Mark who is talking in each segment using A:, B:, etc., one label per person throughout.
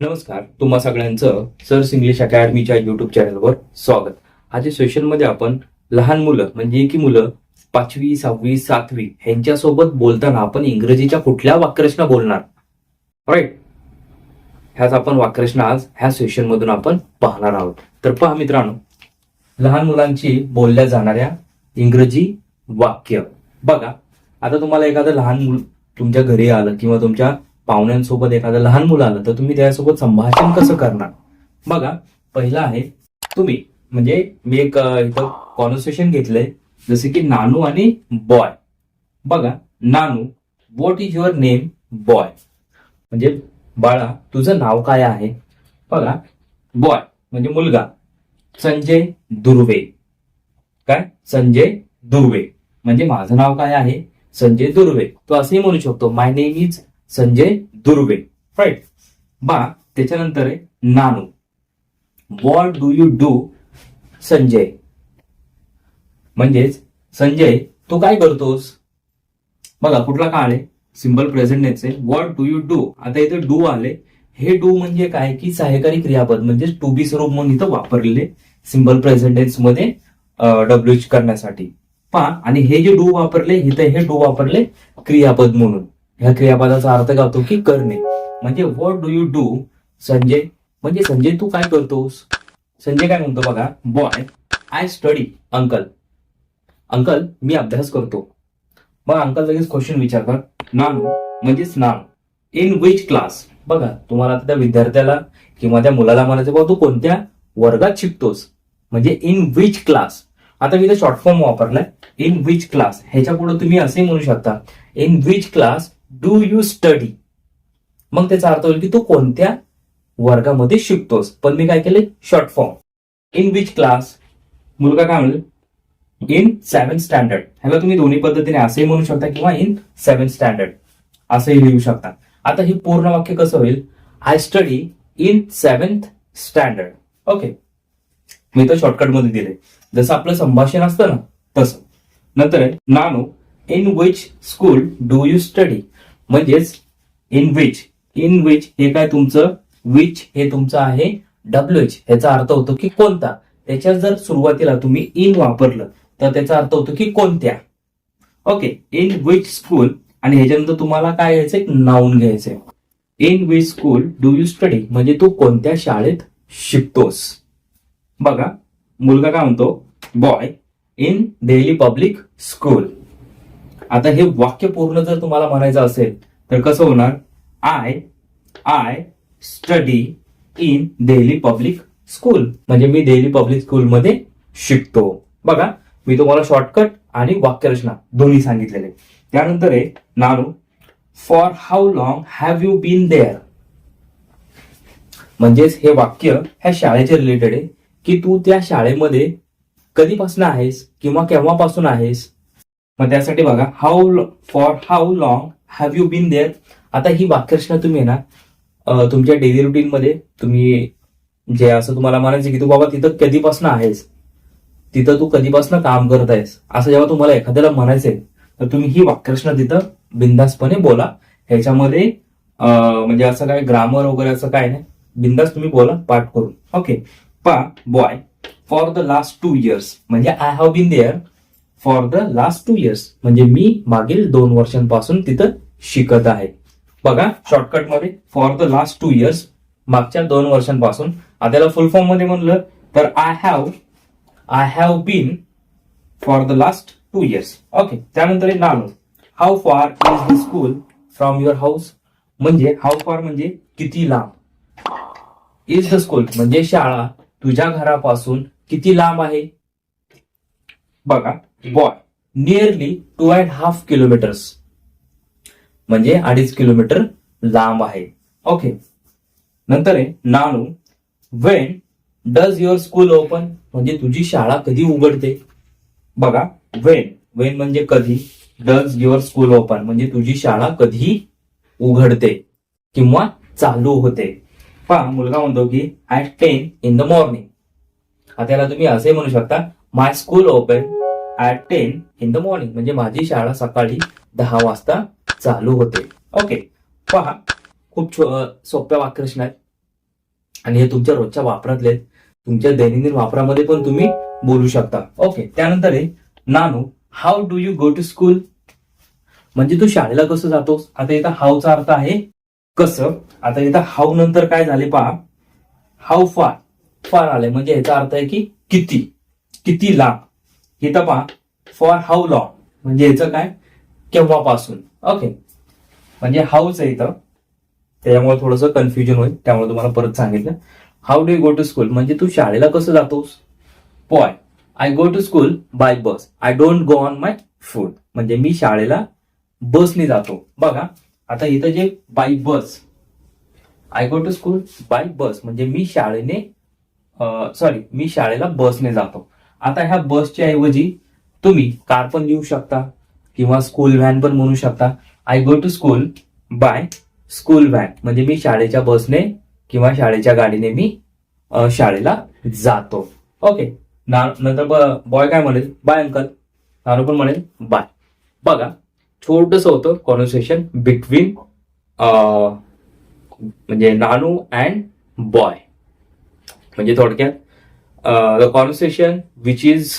A: नमस्कार तुम्हा सगळ्यांचं सर्स इंग्लिश अकॅडमीच्या युट्यूब चॅनलवर स्वागत. आजच्या सेशनमध्ये आपण लहान मुलं म्हणजे की मुलं पाचवी सहावी सातवी ह्यांच्यासोबत बोलताना आपण इंग्रजीच्या कुठल्या वाक्यरचना बोलणार? राईट ह्याच आपण वाक्यरचना आज ह्या सेशनमधून आपण पाहणार आहोत. तर पहा मित्रांनो लहान मुलांची बोलल्या जाणाऱ्या इंग्रजी वाक्य. बघा आता तुम्हाला एखादं लहान मुल तुमच्या घरी आलं किंवा तुमच्या पाहुण्यांसोबत एखादं लहान मुलं आलं तर तुम्ही त्यासोबत संभाषण कसं करणार? बघा पहिलं आहे तुम्ही म्हणजे मी एक इथं कॉन्व्हर्सेशन घेतलंय जसे की नानू आणि बॉय बघा नानू what is your name boy म्हणजे बाळा तुझं नाव काय आहे? बघा बॉय म्हणजे मुलगा. संजय दुर्वे. काय? संजय दुर्वे. म्हणजे माझं नाव काय आहे? संजय दुर्वे. तो असंही म्हणू शकतो my name is Sanjay Durve. Right बा त्याच्यानंतर आहे नानू. What do you do Sanjay? म्हणजेच संजय तू काय करतोस? बघा कुठला काळ आहे? सिंपल प्रेझेंट आहे. व्हॉट डू यू डू आता इथे डू आले हे डू म्हणजे काय? की सहाय्यकारी क्रियापद म्हणजे टू बी स्वरूप म्हणून इथं वापरलेले सिम्बल प्रेझेंटेन्समध्ये डब्ल्यूच करण्यासाठी. पहा आणि हे जे डू वापरले इथं हे डू वापरले क्रियापद म्हणून. ह्या क्रियापदाचा अर्थ गावतो की करणे. म्हणजे what do you do Sanjay? म्हणजे संजय तू काय करतोस? संजय काय म्हणतो बघा boy I study uncle uncle मी अभ्यास करतो. मग अंकल लगेच क्वेश्चन विचारतात नानू म्हणजेच नानू इन विच क्लास बघा तुम्हाला आता त्या विद्यार्थ्याला किंवा त्या मुलाला म्हणायचं बाबा तू कोणत्या वर्गात शिकतोस? म्हणजे इन विच क्लास आता मी इथे शॉर्ट फॉर्म वापरलाय. इन विच क्लास ह्याच्या पुढे तुम्ही असे म्हणू शकता. In which class do you study मग त्याचा अर्थ होईल की तू कोणत्या वर्गामध्ये शिकतोस? पण मी काय केले short form in which class मुलगा काय म्हणेल? इन सेवन स्टँडर्ड ह्याला तुम्ही दोन्ही पद्धतीने असंही म्हणू शकता किंवा इन सेवन स्टँडर्ड असंही लिहू शकता. आता हे पूर्ण वाक्य कसं होईल? I study in seventh standard okay मी तर शॉर्टकटमध्ये दिले जसं आपलं संभाषण असतं ना तसं. नंतर आहे नानो in which school do you study म्हणजेच इन विच इन विच हे काय तुमचं? विच हे तुमचं आहे डब्ल्यू एच ह्याचा अर्थ होतो की कोणता? त्याच्या जर सुरुवातीला तुम्ही इन वापरलं तर त्याचा अर्थ होतो की कोणत्या? ओके इन विच स्कूल आणि ह्याच्यानंतर तुम्हाला काय घ्यायचं एक नाऊन घ्यायचंय in which school do you study म्हणजे तू कोणत्या शाळेत शिकतोस? बघा मुलगा काय म्हणतो? Boy in Delhi public school आता हे वाक्य पूर्ण जर तुम्हाला म्हणायचं असेल तर कसं होणार? I I study in Delhi public school म्हणजे मी डेली पब्लिक स्कूलमध्ये शिकतो. बघा मी तुम्हाला शॉर्टकट आणि वाक्यरचना दोन्ही सांगितलेले. त्यानंतर आहे नानू for how long have you been there म्हणजेच हे वाक्य ह्या शाळेचे रिलेटेड आहे की तू त्या शाळेमध्ये कधीपासून आहेस किंवा केव्हापासून आहेस? मग त्यासाठी बघा how for how long have you been there आता ही वाक्यरचना तुम्ही आहे ना तुमच्या डेली रुटीन मध्ये तुम्ही जे असं तुम्हाला म्हणायचं की तू बाबा तिथं कधीपासून आहेस तिथं तू कधीपासून काम करत आहेस असं जेव्हा तुम्हाला एखाद्याला म्हणायचंय तर तुम्ही ही वाक्यरचना तिथं बिंदासपणे बोला. ह्याच्यामध्ये म्हणजे असं काय ग्रामर वगैरे असं काय नाही बिंदास तुम्ही बोला पाठ करून. ओके पा boy for the last two years म्हणजे I have been there for the last two years म्हणजे मी मागील दोन वर्षांपासून तिथं शिकत आहे. बघा शॉर्टकटमध्ये for the last two years मागच्या दोन वर्षांपासून आता त्याला फुल फॉर्ममध्ये म्हणलं तर I have I have been for the last two years okay त्यानंतर नानो. How far is the school from your house म्हणजे हाऊ फार म्हणजे किती लांब? इज द स्कूल म्हणजे शाळा तुझ्या घरापासून किती लांब आहे? बघा boy nearly two and half kilometres म्हणजे अडीच किलोमीटर लांब आहे. ओके नंतर आहे नानू when does your school open म्हणजे तुझी शाळा कधी उघडते? बघा वेन वेन म्हणजे कधी? डज युअर स्कूल ओपन म्हणजे तुझी शाळा कधी उघडते? किंवा चालू होते? पहा मुलगा म्हणतो की at ten in the morning आता त्याला तुम्ही असे म्हणू शकता my school open at ten in the morning म्हणजे माझी शाळा सकाळी दहा वाजता चालू होते. ओके पहा खूप सोप्या वाक्यरचना आहेत. आणि हे तुमच्या रोजच्या वापरातले आहेत. तुमच्या दैनंदिन वापरामध्ये पण तुम्ही बोलू शकता. ओके त्यानंतर आहे नानू how do you go to school म्हणजे तू शाळेला कसं जातोस? आता इथं हाऊचा अर्थ आहे कसं? आता इथं हाऊ नंतर काय झाले पहा. हाऊ फार फार आले म्हणजे याचा अर्थ आहे की किती? किती लांब इथं पहा. फॉर हाऊ लॉंग म्हणजे याचं काय? केव्हापासून? ओके म्हणजे हाऊच आहे इथं. त्याच्यामुळे थोडंसं कन्फ्युजन होईल. त्यामुळे तुम्हाला परत सांगितलं. How do go to school म्हणजे तू शाळेला कसं जातोस? Boy I go to school by bus I don't go on my foot म्हणजे मी शाळेला बसने जातो. बघा. आता इथं जे by bus I go to school by bus म्हणजे मी शाळेने सॉरी मी शाळेला बसने जातो. आता ह्या बसच्या ऐवजी तुम्ही कार पण लिहू शकता किंवा स्कूल व्हॅन पण म्हणू शकता. I go to school by school van म्हणजे मी शाळेच्या बसने किंवा शाळेच्या गाडीने मी शाळेला जातो. ओके ना- नंतर बॉय काय म्हणेल? बाय अंकल नानू पण म्हणेल बाय बघा छोटस होतं कॉन्व्हर्सेशन बिटवीन म्हणजे नानू अँड बॉय म्हणजे थोडक्यात the conversation which is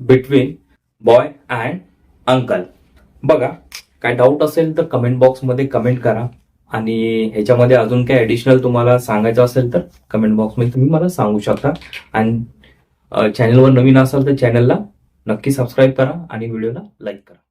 A: between boy and uncle बघा काय डाऊट असेल तर कमेंट बॉक्समध्ये कमेंट करा. आणि ह्याच्यामध्ये अजून काही ॲडिशनल तुम्हाला सांगायचं असेल तर कमेंट बॉक्समध्ये तुम्ही मला सांगू शकता. आणि चॅनलवर uh, नवीन असाल तर चॅनलला नक्की सबस्क्राईब करा आणि व्हिडिओला लाईक करा.